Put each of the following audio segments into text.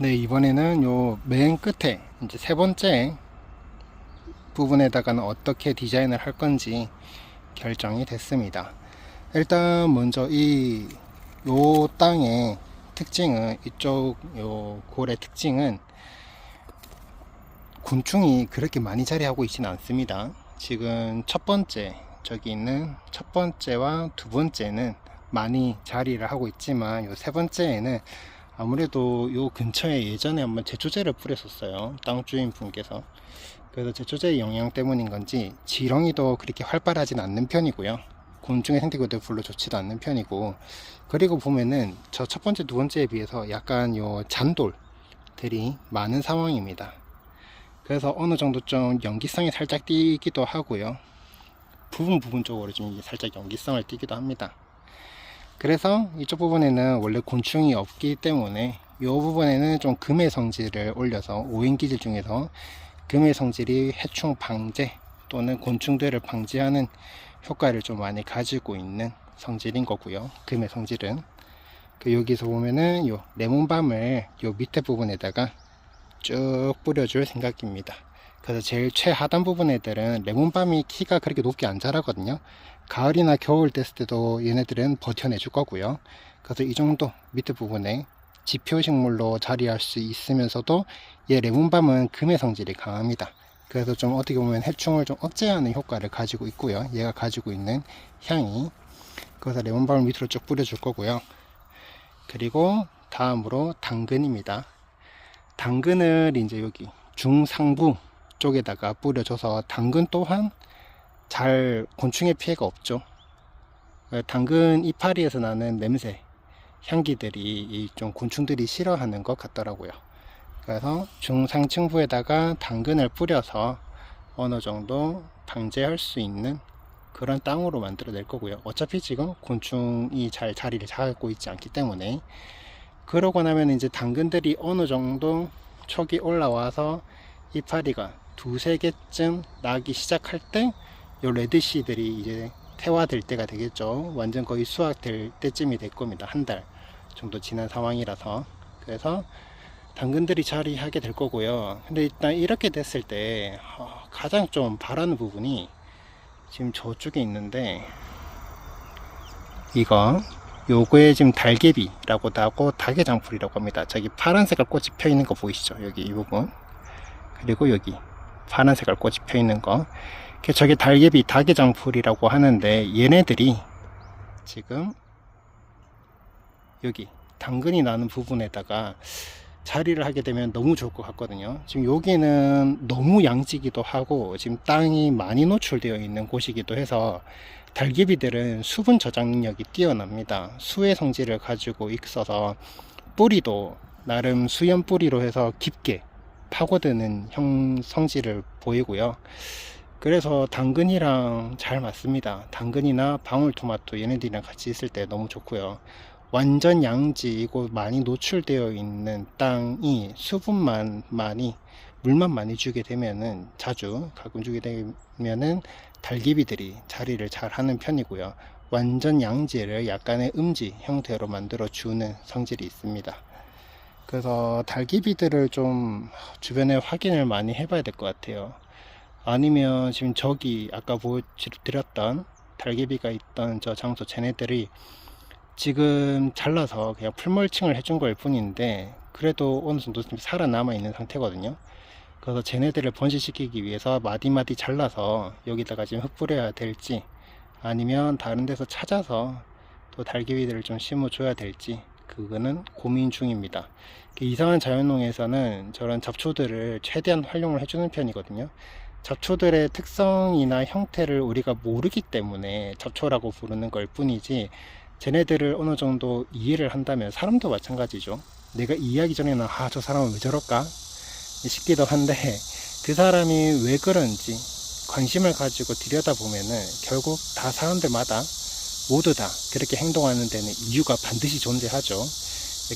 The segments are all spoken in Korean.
네, 이번에는 요 맨 끝에 이제 세 번째 부분에다가는 어떻게 디자인을 할 건지 결정이 됐습니다. 일단 먼저 이 요 땅의 특징은 이쪽 요 골의 특징은 곤충이 그렇게 많이 자리하고 있지는 않습니다. 지금 첫 번째 저기 있는 첫 번째와 두 번째는 많이 자리를 하고 있지만 요 세 번째에는 아무래도 요 근처에 예전에 한번 제초제를 뿌렸었어요. 땅 주인 분께서. 그래서 제초제의 영향 때문인 건지 지렁이도 그렇게 활발하진 않는 편이고요. 곤충의 생태계도 별로 좋지도 않는 편이고 그리고 보면은 저 첫 번째 두 번째에 비해서 약간 요 잔돌들이 많은 상황입니다. 그래서 어느 정도 좀 연기성이 살짝 띄기도 하고요. 부분 부분적으로 좀 살짝 연기성을 띄기도 합니다. 그래서 이쪽 부분에는 원래 곤충이 없기 때문에 이 부분에는 좀 금의 성질을 올려서 오행기질 중에서 금의 성질이 해충 방제 또는 곤충들을 방지하는 효과를 좀 많이 가지고 있는 성질인 거고요. 금의 성질은 그 여기서 보면은 요 레몬밤을 요 밑에 부분에다가 쭉 뿌려줄 생각입니다. 그래서 제일 최하단 부분 애들은 레몬밤이 키가 그렇게 높게 안 자라거든요. 가을이나 겨울 됐을 때도 얘네들은 버텨내 줄 거고요. 그래서 이 정도 밑에 부분에 지표식물로 자리할 수 있으면서도 얘 레몬밤은 금의 성질이 강합니다. 그래서 좀 어떻게 보면 해충을 좀 억제하는 효과를 가지고 있고요. 얘가 가지고 있는 향이. 그래서 레몬밤을 밑으로 쭉 뿌려줄 거고요. 그리고 다음으로 당근입니다. 당근을 이제 여기 중상부 쪽에다가 뿌려줘서 당근 또한 잘 곤충의 피해가 없죠. 당근 이파리에서 나는 냄새, 향기들이 이좀 곤충들이 싫어하는 것 같더라고요. 그래서 중상층부에다가 당근을 뿌려서 어느 정도 방제할 수 있는 그런 땅으로 만들어 낼 거고요. 어차피 지금 곤충이 잘 자리를 잡고 있지 않기 때문에 그러고 나면 이제 당근들이 어느 정도 촉이 올라와서 이파리가 두세 개쯤 나기 시작할 때요 레드씨들이 이제 태화될 때가 되겠죠. 완전 거의 수확될 때쯤이 될 겁니다. 한 달 정도 지난 상황이라서. 그래서 당근들이 자리하게 될 거고요. 근데 일단 이렇게 됐을 때 어, 가장 좀 바라는 부분이 지금 저쪽에 있는데 이거 요거에 지금 달개비라고도 하고 다계장풀이라고 합니다. 저기 파란 색깔 꽃이 펴 있는 거 보이시죠? 여기 이 부분 그리고 여기 파란 색깔 꽃이 펴 있는 거 저게 달개비 다계장풀이라고 하는데 얘네들이 지금 여기 당근이 나는 부분에다가 자리를 하게 되면 너무 좋을 것 같거든요. 지금 여기는 너무 양지기도 하고 지금 땅이 많이 노출되어 있는 곳이기도 해서 달개비들은 수분 저장 능력이 뛰어납니다. 수의 성질을 가지고 있어서 뿌리도 나름 수연 뿌리로 해서 깊게 파고드는 형 성질을 보이고요. 그래서 당근이랑 잘 맞습니다. 당근이나 방울토마토 얘네들이랑 같이 있을 때 너무 좋고요. 완전 양지이고 많이 노출되어 있는 땅이 수분만 많이 물만 많이 주게 되면은 자주 가끔 주게 되면은 달기비들이 자리를 잘 하는 편이고요. 완전 양지를 약간의 음지 형태로 만들어 주는 성질이 있습니다. 그래서 달기비들을 좀 주변에 확인을 많이 해봐야 될 것 같아요. 아니면 지금 저기 아까 보여드렸던 달개비가 있던 저 장소 쟤네들이 지금 잘라서 그냥 풀멀칭을 해준 걸 뿐인데 그래도 어느 정도 좀 살아남아 있는 상태거든요. 그래서 쟤네들을 번식시키기 위해서 마디마디 잘라서 여기다가 지금 흩뿌려야 될지 아니면 다른 데서 찾아서 또 달개비들을 좀 심어줘야 될지 그거는 고민 중입니다. 이상한 자연농에서는 저런 잡초들을 최대한 활용을 해주는 편이거든요. 잡초들의 특성이나 형태를 우리가 모르기 때문에 잡초라고 부르는 걸 뿐이지 쟤네들을 어느 정도 이해를 한다면 사람도 마찬가지죠. 내가 이해하기 전에는 아 저 사람은 왜 저럴까 싶기도 한데 그 사람이 왜 그런지 관심을 가지고 들여다보면은 결국 다 사람들마다 모두 다 그렇게 행동하는 데는 이유가 반드시 존재하죠.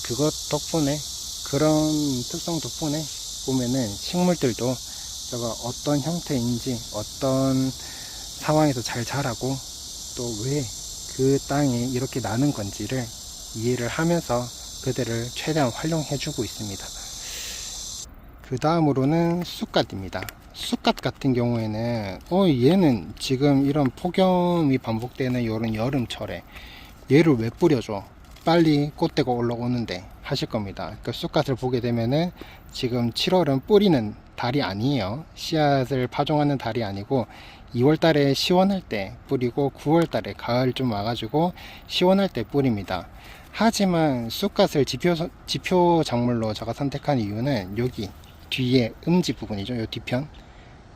그것 덕분에 그런 특성 덕분에 보면은 식물들도 저가 어떤 형태인지 어떤 상황에서 잘 자라고 또 왜 그 땅이 이렇게 나는 건지를 이해를 하면서 그들을 최대한 활용해 주고 있습니다. 그 다음으로는 쑥갓입니다. 쑥갓 같은 경우에는 어 얘는 지금 이런 폭염이 반복되는 이런 여름철에 얘를 왜 뿌려줘? 빨리 꽃대가 올라오는데 하실 겁니다. 그 쑥갓을 보게 되면은 지금 7월은 뿌리는 달이 아니에요. 씨앗을 파종하는 달이 아니고 2월 달에 시원할 때 뿌리고 9월 달에 가을 좀 와가지고 시원할 때 뿌립니다. 하지만 쑥갓을 지표, 지표 작물로 제가 선택한 이유는 여기 뒤에 음지 부분이죠. 요 뒤편.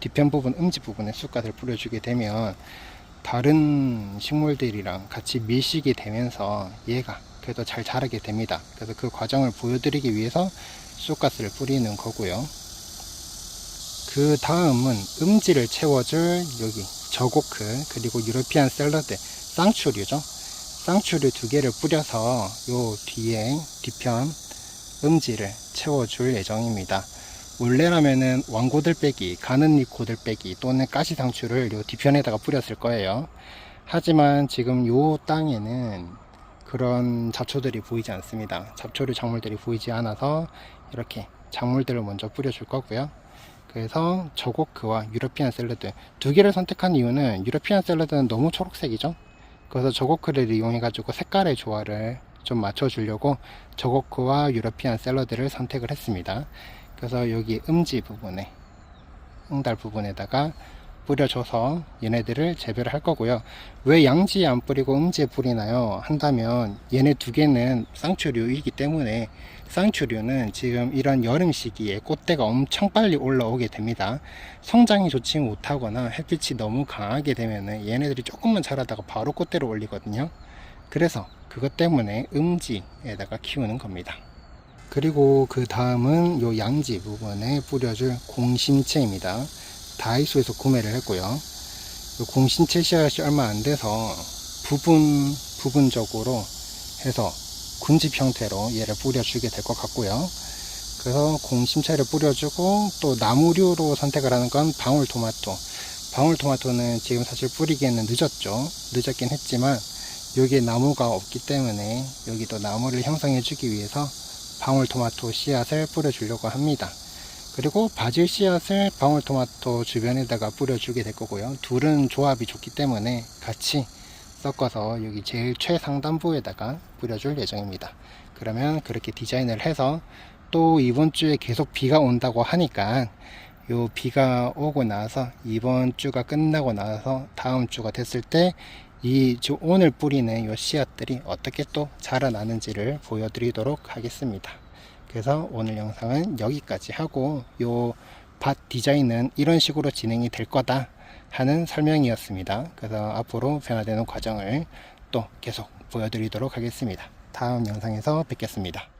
뒤편 부분, 음지 부분에 쑥갓을 뿌려주게 되면 다른 식물들이랑 같이 밀식이 되면서 얘가 그래도 잘 자라게 됩니다. 그래서 그 과정을 보여드리기 위해서 쑥갓을 뿌리는 거고요. 그 다음은 음지를 채워줄 여기 저고크 그리고 유로피안 샐러드 쌍추류죠. 쌍추류 두 개를 뿌려서 요 뒤에 뒤편 음지를 채워줄 예정입니다. 원래라면은 왕고들빼기, 가는잎 고들빼기 또는 가시상추를 요 뒤편에다가 뿌렸을 거예요. 하지만 지금 요 땅에는 그런 잡초들이 보이지 않습니다. 잡초류 작물들이 보이지 않아서 이렇게 작물들을 먼저 뿌려줄 거고요. 그래서 저고크와 유러피안 샐러드 두 개를 선택한 이유는 유러피안 샐러드는 너무 초록색이죠. 그래서 저고크를 이용해 가지고 색깔의 조화를 좀 맞춰주려고 저고크와 유러피안 샐러드를 선택을 했습니다. 그래서 여기 음지 부분에 응달 부분에다가 뿌려줘서 얘네들을 재배를 할 거고요. 왜 양지에 안 뿌리고 음지에 뿌리나요? 한다면 얘네 두 개는 쌍추류이기 때문에 쌍추류는 지금 이런 여름 시기에 꽃대가 엄청 빨리 올라오게 됩니다. 성장이 좋지 못하거나 햇빛이 너무 강하게 되면은 얘네들이 조금만 자라다가 바로 꽃대를 올리거든요. 그래서 그것 때문에 음지에다가 키우는 겁니다. 그리고 그 다음은 요 양지 부분에 뿌려줄 공심채입니다. 다이소에서 구매를 했고요. 요 공심채 씨앗이 얼마 안 돼서 부분 부분적으로 해서 군집 형태로 얘를 뿌려주게 될 것 같고요. 그래서 공심채를 뿌려주고 또 나무류로 선택을 하는 건 방울토마토. 방울토마토는 지금 사실 뿌리기에는 늦었죠. 늦었긴 했지만 여기에 나무가 없기 때문에 여기도 나무를 형성해 주기 위해서 방울토마토 씨앗을 뿌려주려고 합니다. 그리고 바질 씨앗을 방울토마토 주변에다가 뿌려주게 될 거고요. 둘은 조합이 좋기 때문에 같이 섞어서 여기 제일 최상단부에다가 뿌려줄 예정입니다. 그러면 그렇게 디자인을 해서 또 이번 주에 계속 비가 온다고 하니까 요 비가 오고 나서 이번 주가 끝나고 나서 다음 주가 됐을 때 이 오늘 뿌리는 요 씨앗들이 어떻게 또 자라나는지를 보여드리도록 하겠습니다. 그래서 오늘 영상은 여기까지 하고 요 밭 디자인은 이런 식으로 진행이 될 거다 하는 설명이었습니다. 그래서 앞으로 변화되는 과정을 또 계속 보여드리도록 하겠습니다. 다음 영상에서 뵙겠습니다.